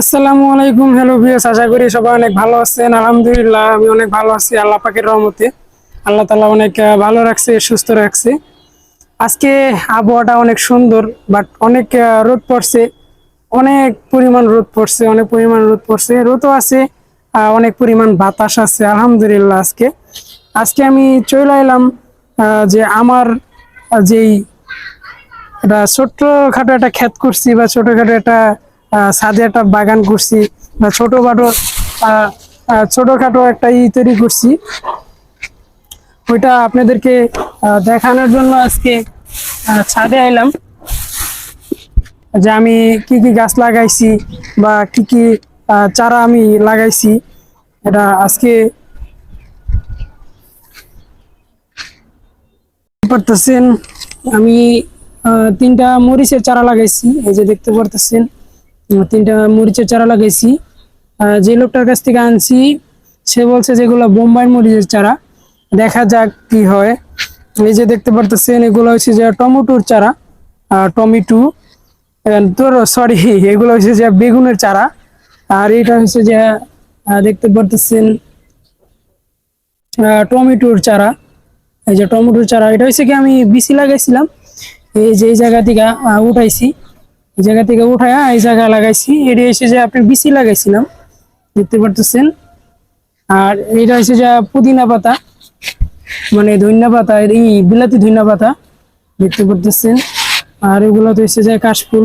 আসসালামু আলাইকুম hello views আশা করি সবাই অনেক ভালো আছেন। আলহামদুলিল্লাহ, আমি অনেক ভালো আছি, আল্লাহ পাকের রহমতে। আল্লাহ তালা অনেক ভালো রাখছে, সুস্থ রাখছে। আজকে আবহাওয়াটা অনেক সুন্দর বাট অনেক রোদ পড়ছে। অনেক পরিমাণ রোদ পড়ছে, অনেক পরিমাণ রোদ পড়ছে। রোদও আছে অনেক পরিমাণ বাতাস আছে, আলহামদুলিল্লাহ আজকে। আজকে আমি চলে এলাম যে আমার যেই, এটা ছোট্টখাটো একটা ক্ষেত করছি, বা ছোটখাটো একটা ছাদে একটা বাগান করছি বা ছোট খাটো ছোটখাটো একটা ই তৈরি করছি। ওইটা আপনাদেরকে দেখানোর জন্য আজকে ছাদে আইলাম। যে আমি কি কি গাছ লাগাইছি বা কি কি চারা আমি লাগাইছি, এটা আজকে পারতেছেন, আমি তিনটা মরিচের চারা লাগাইছি, এই যে দেখতে পারতেছেন। তিনটা মরিচের চারা লাগাইছি। যে লোকটার কাছ থেকে আনছি, সে বলছে যেগুলো বোম্বাই মরিচের চারা। দেখা যাক কি হয়। এই যে দেখতে পারতেছেন, এগুলো হচ্ছে যে টমেটোর চারা টমেটো তোর সরি এগুলো হচ্ছে যে বেগুনের চারা। আর এটা হচ্ছে যে দেখতে পারতেছেন টমেটোর চারা। এই যে টমেটোর চারা, এটা হচ্ছে কি আমি বিসি লাগাইছিলাম। এই যে এই জায়গা থেকে উঠাইছি। এই জায়গা থেকে উঠায় এই জায়গা লাগাইছি। এটা এসে যে আপনি বিসি লাগাইছিলাম, দেখতে পারতেছেন। আর এটা হচ্ছে যে পুদিনা পাতা মানে ধনিয়া পাতা, এই বিলাতি ধনিয়া পাতা, দেখতে পারতেছেন। আর এগুলো তো হচ্ছে যে কাশফুল।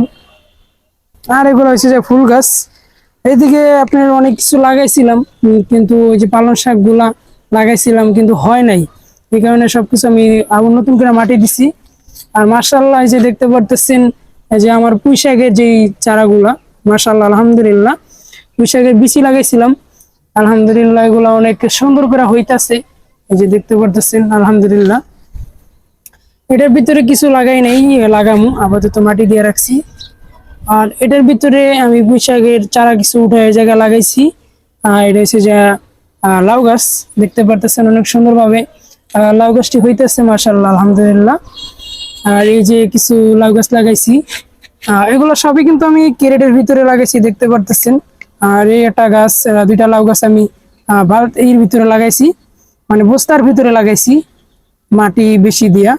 আর এগুলো হচ্ছে যে ফুল গাছ। এইদিকে আপনার অনেক কিছু লাগাইছিলাম কিন্তু ওই যে পালং শাকগুলা লাগাইছিলাম, কিন্তু হয় নাই। এই কারণে সবকিছু আমি আবার নতুন করে মাটি দিছি। আর মার্শাল্লাহ যে দেখতে পারতেছেন যে আমার পুঁই শাকের যেই চারাগুলা মার্শাল্লাহ আলহামদুলিল্লাহ। পুঁই শাকের বিচি লাগাইছিলাম। আলহামদুলিল্লাহ, এগুলা অনেক সুন্দর করে হইতাছে। এই যে দেখতে পারতেছেন, আলহামদুলিল্লাহ। এটার ভিতরে কিছু লাগাই নাই লাগামু, আপাতত মাটি দিয়ে রাখছি। আর এটার ভিতরে আমি পুঁইশাকের চারা কিছু উঠে জায়গা লাগাইছি। আর এটা হচ্ছে যে লাউ গাছ, দেখতে পারতেছেন অনেক সুন্দরভাবে। লাউ গাছটি হইতেছে মার্শাল্লাহ আলহামদুলিল্লাহ। আর এই যে কিছু লাউ গাছ লাগাইছি এগুলো সবই কিন্তু আমি ক্যারেটের ভিতরে লাগাইছি, দেখতে পারতেছেন। আর এই একটা গাছ দুইটা লাউ গাছ আমি ভারত এর ভিতরে লাগাইছি মানে বস্তার ভিতরে লাগাইছি, মাটি বেশি দিয়া।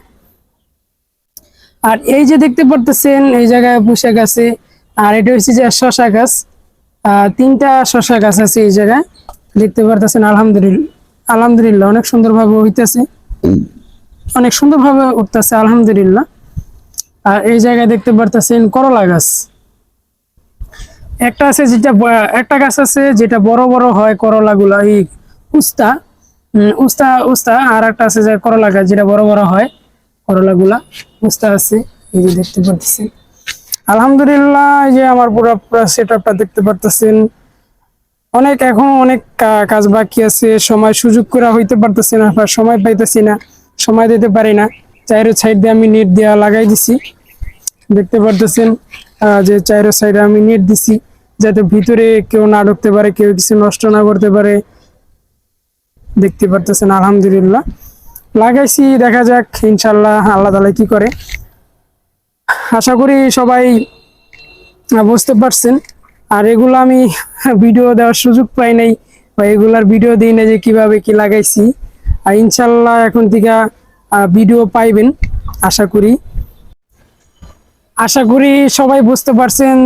আর এই যে দেখতে পারতেছেন, এই জায়গায় পোশাক আছে, আর এটা হচ্ছে যে শশা গাছ তিনটা শশা গাছ আছে এই জায়গায়, দেখতে পারতেছেন, আলহামদুলিল্লাহ আলহামদুলিল্লাহ, অনেক সুন্দরভাবে হইতেছে। অনেক সুন্দরভাবে উঠতেছে, আলহামদুলিল্লাহ। আর এই জায়গায় দেখতে পারতেছেন করলা গাছ। একটা আছে যেটা একটা গাছ আছে যেটা বড় বড় হয় করলা গুলা এই উস্তা উস্তা উস্তা, আর একটা আছে যে করলা গাছ যেটা বড় বড় হয় করলা গুলা উস্তা আছে, এই যে দেখতে পারতেছেন। আলহামদুলিল্লাহ যে আমার পুরো পুরো সেট আপটা দেখতে পারতেছেন। অনেক, এখন অনেক কাজ বাকি আছে, সময় সুযোগ করা হইতে পারতেছি না সময় পাইতেছি না। সময় দিতে পারি না। চাইরো সাইড দিয়ে আমি নেট দেওয়া লাগাই দিছি। দেখতে পারতেছেন যে চাইরো সাইডে আমি নেট দিছি, যাতে ভিতরে কেউ না ঢুকতে পারে, কেউ কিছু নষ্ট না করতে পারে। দেখতে পারতেছেন, আলহামদুলিল্লাহ। লাগাইছি, দেখা যাক ইনশাল্লাহ আল্লাহ তালা কি করে। আশা করি সবাই বুঝতে পারছেন। আর এগুলো আমি ভিডিও দেওয়ার সুযোগ পাই নাই, বা এগুলার ভিডিও দিই না যে কীভাবে কি লাগাইছি। আর ইনশাল্লাহ এখন থেকে ভিডিও পাইবেন, আশা করি। আশা করি সবাই বুঝতে পারছেন,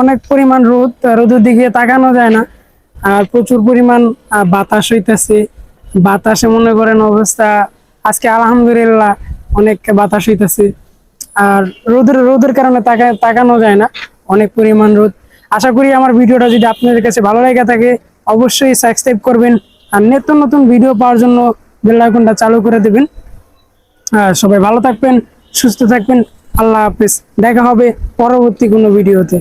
অনেক পরিমাণ রোদ, রোদের দিকে তাকানো যায় না। আর প্রচুর পরিমাণ বাতাস হইতেছে। বাতাসে মনে করেন অবস্থা, আজকে আলহামদুলিল্লাহ অনেক বাতাস হইতেছে। আর রোদের রোদের কারণে তাকা, তাকানো যায় না, অনেক পরিমাণ রোদ। আশা করি আমার ভিডিওটা যদি আপনাদের কাছে ভালো লেগে থাকে, অবশ্যই সাবস্ক্রাইব করবেন। আর নিত্য নতুন ভিডিও পাওয়ার জন্য বেল আইকনটা চালু করে দেবেন। আর সবাই ভালো থাকবেন, সুস্থ থাকবেন। আল্লাহ হাফিজ। দেখা হবে পরবর্তী কোনো ভিডিওতে।